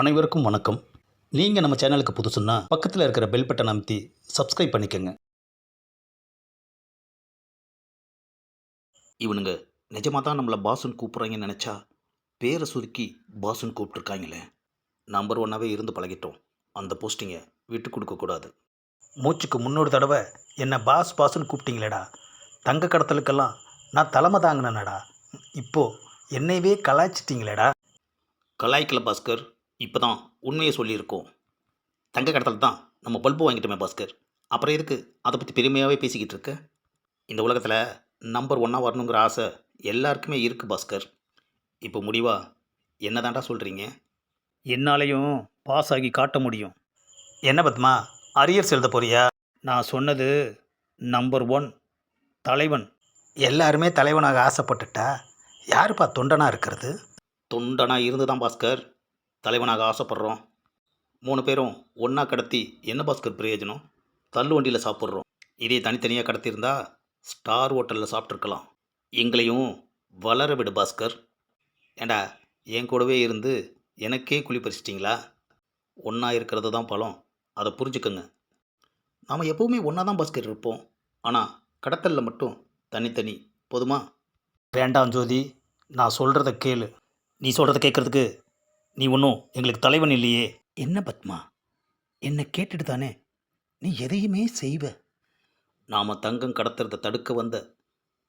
அனைவருக்கும் வணக்கம். நீங்கள் நம்ம சேனலுக்கு புதுசுன்னா பக்கத்தில் இருக்கிற பெல் பட்டன் அமைத்தி சப்ஸ்கிரைப் பண்ணிக்கோங்க. இவனுங்க நிஜமாக தான் நம்மளை பாசுன்னு கூப்பிட்றாங்கன்னு நினச்சா பேரை சுருக்கி பாசுன்னு கூப்பிட்ருக்காங்களே நம்பர் ஒன்னாகவே இருந்து பழகிட்டோம். அந்த போஸ்டிங்கை விட்டு கொடுக்கக்கூடாது மூச்சுக்கு முன்னொரு தடவை என்னை பாஸ் பாஸ்ன்னு கூப்பிட்டீங்களேடா. தங்க கடத்தலுக்கெல்லாம் நான் தலைமை தாங்கினேனடா. இப்போது என்னையவே கலாய்ச்சிட்டீங்களேடா. கலாய்க்கல பாஸ்கர். இப்போ தான் உண்மையை சொல்லியிருக்கோம். தங்க கடத்தல் தான் நம்ம பல்பு வாங்கிட்டோமே பாஸ்கர். அப்புறம் எதுக்கு அதை பற்றி பெருமையாகவே பேசிக்கிட்டு இருக்க? இந்த உலகத்தில் நம்பர் ஒன்னாக வரணுங்கிற ஆசை எல்லாருக்குமே இருக்குது பாஸ்கர். இப்போ முடிவா? என்ன சொல்கிறீங்க என்னாலையும் பாஸ் ஆகி காட்ட முடியும். என்ன பத்மா? அரியர்ஸ் எழுத போறியா? நான் சொன்னது நம்பர் ஒன் தலைவன். எல்லாருமே தலைவனாக ஆசைப்பட்டுட்டா? யாருப்பா தொண்டனாக இருக்கிறது? தொண்டனாக இருந்து தான் பாஸ்கர். தலைவனாக ஆசைப்படுறோம். மூணு பேரும் ஒன்றா கடத்தி என்ன பாஸ்கர் பிரயோஜனம்? தள்ளு வண்டியில் சாப்பிட்றோம். இதே தனித்தனியாக கடத்தியிருந்தா ஸ்டார் ஹோட்டலில் சாப்பிட்ருக்கலாம் எங்களையும் வளர விடு பாஸ்கர். ஏண்டா என் கூடவே இருந்து எனக்கே குழி பறிச்சிட்டிங்களா? ஒன்றா இருக்கிறது தான் பழம். அதை புரிஞ்சுக்கோங்க. நாம் எப்போவுமே ஒன்றா தான் பாஸ்கர் இருப்போம். ஆனால் கடத்தலில் மட்டும் தனித்தனி. போதுமா? வேண்டாம் ஜோதி நான் சொல்கிறத கேளு. நீ சொல்கிறத கேட்குறதுக்கு நீ ஒன்றும் எங்களுக்கு தலைவன் இல்லையே. என்ன பத்மா? என்னை கேட்டுட்டு தானே? நீ எதையுமே செய்வ. நாம் தங்கம் கடத்துறத தடுக்க வந்த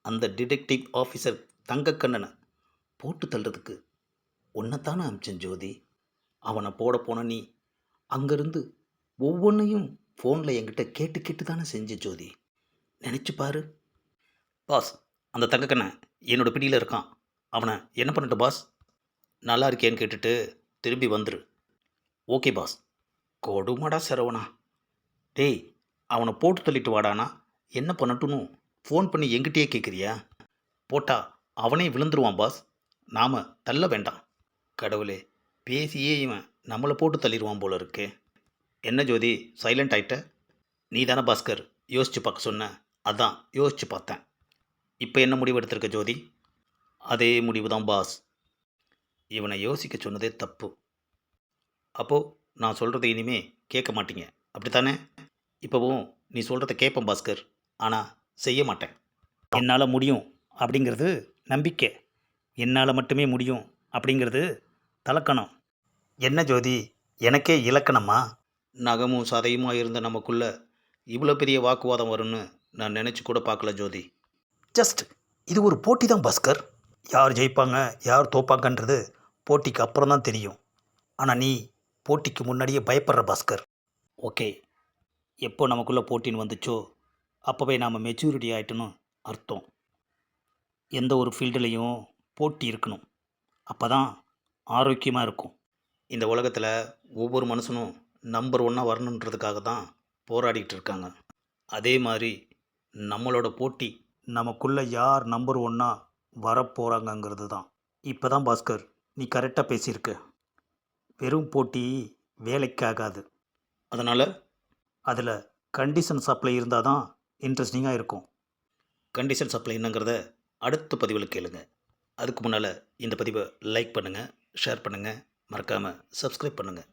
அந்த டிடெக்டிவ் ஆஃபீஸர் தங்கக்கண்ணனை போட்டு தள்ளுறதுக்கு உன்னைத்தானே அமிச்சேன் ஜோதி. அவனை போட போன நீ அங்கேருந்து ஒவ்வொன்றையும் ஃபோனில் என்கிட்ட கேட்டு கேட்டு தானே செஞ்ச ஜோதி. நினச்சி பாரு. பாஸ் அந்த தங்கக்கண்ணன் என்னோடய பிடியில் இருக்கான். அவனை என்ன பண்ணட்டும் பாஸ்? நல்லா இருக்கேன்னு கேட்டுட்டு திரும்பி வந்துரு. Okay boss. கொடுமடா சரவணா. டேய் அவனை போட்டு தள்ளிட்டு வாடானா? என்ன பண்ணட்டும்னு ஃபோன் பண்ணி எங்கிட்டயே கேட்குறியா போட்டா அவனே விழுந்துருவான் பாஸ். நாம் தள்ள வேண்டாம். கடவுளே பேசியே இவன் நம்மளை போட்டு தள்ளிடுவான் போல இருக்கே. என்ன ஜோதி சைலண்ட் ஆயிட்ட? நீ தானே பாஸ்கர் யோசிச்சு பார்க்க சொன்ன? அதான் யோசிச்சு பார்த்தேன். இப்போ என்ன முடிவு எடுத்திருக்க ஜோதி? அதே முடிவு தான் பாஸ். இவனை யோசிக்க சொன்னதே தப்பு. அப்போது நான் சொல்கிறத இனிமே கேட்க மாட்டீங்க. அப்படித்தானே? இப்போவும் நீ சொல்கிறத கேட்பேன் பாஸ்கர். ஆனால் செய்ய மாட்டேன். என்னால் முடியும் அப்படிங்கிறது நம்பிக்கை. என்னால் மட்டுமே முடியும் அப்படிங்கிறது தலக்கணம். என்ன ஜோதி? எனக்கே இலக்கணமா? நகமும் சதையுமா இருந்த நமக்குள்ள இவ்வளோ பெரிய வாக்குவாதம் வரும்னு நான் நினச்சி கூட பார்க்கல ஜோதி. ஜஸ்ட் இது ஒரு போட்டி தான் பாஸ்கர். யார் ஜெயிப்பாங்க யார் தோப்பாங்கன்றது போட்டிக்கு அப்புறம் தான் தெரியும். ஆனால் நீ போட்டிக்கு முன்னாடியே பயப்படுற பாஸ்கர். ஓகே. எப்போ நமக்குள்ளே போட்டின்னு வந்துச்சோ அப்போவே நாம் மெச்சூரிட்டி ஆகிட்டணும் அர்த்தம். எந்த ஒரு ஃபீல்டுலேயும் போட்டி இருக்கணும். அப்போ தான் ஆரோக்கியமாக இருக்கும். இந்த உலகத்தில் ஒவ்வொரு மனுஷனும் நம்பர் ஒன்னாக வரணுன்றதுக்காக தான் போராடிட்டு இருக்காங்க. அதே மாதிரி நம்மளோட போட்டி நமக்குள்ளே யார் நம்பர் ஒன்னாக வரப்போகிறாங்கங்கிறது தான். இப்போ தான் பாஸ்கர் நீ கரெக்டாக பேசியிருக்க. வெறும் போட்டி வேலைக்காகாது. அதனால்? அதில் கண்டிஷன் சப்ளை இருந்தால் தான் இன்ட்ரெஸ்டிங்காக இருக்கும். கண்டிஷன் சப்ளை என்னங்கிறத அடுத்த பதிவில் கேளுங்க. அதுக்கு முன்னால் இந்த பதிவை லைக் பண்ணுங்கள் ஷேர் பண்ணுங்கள் மறக்காமல் சப்ஸ்கிரைப் பண்ணுங்கள்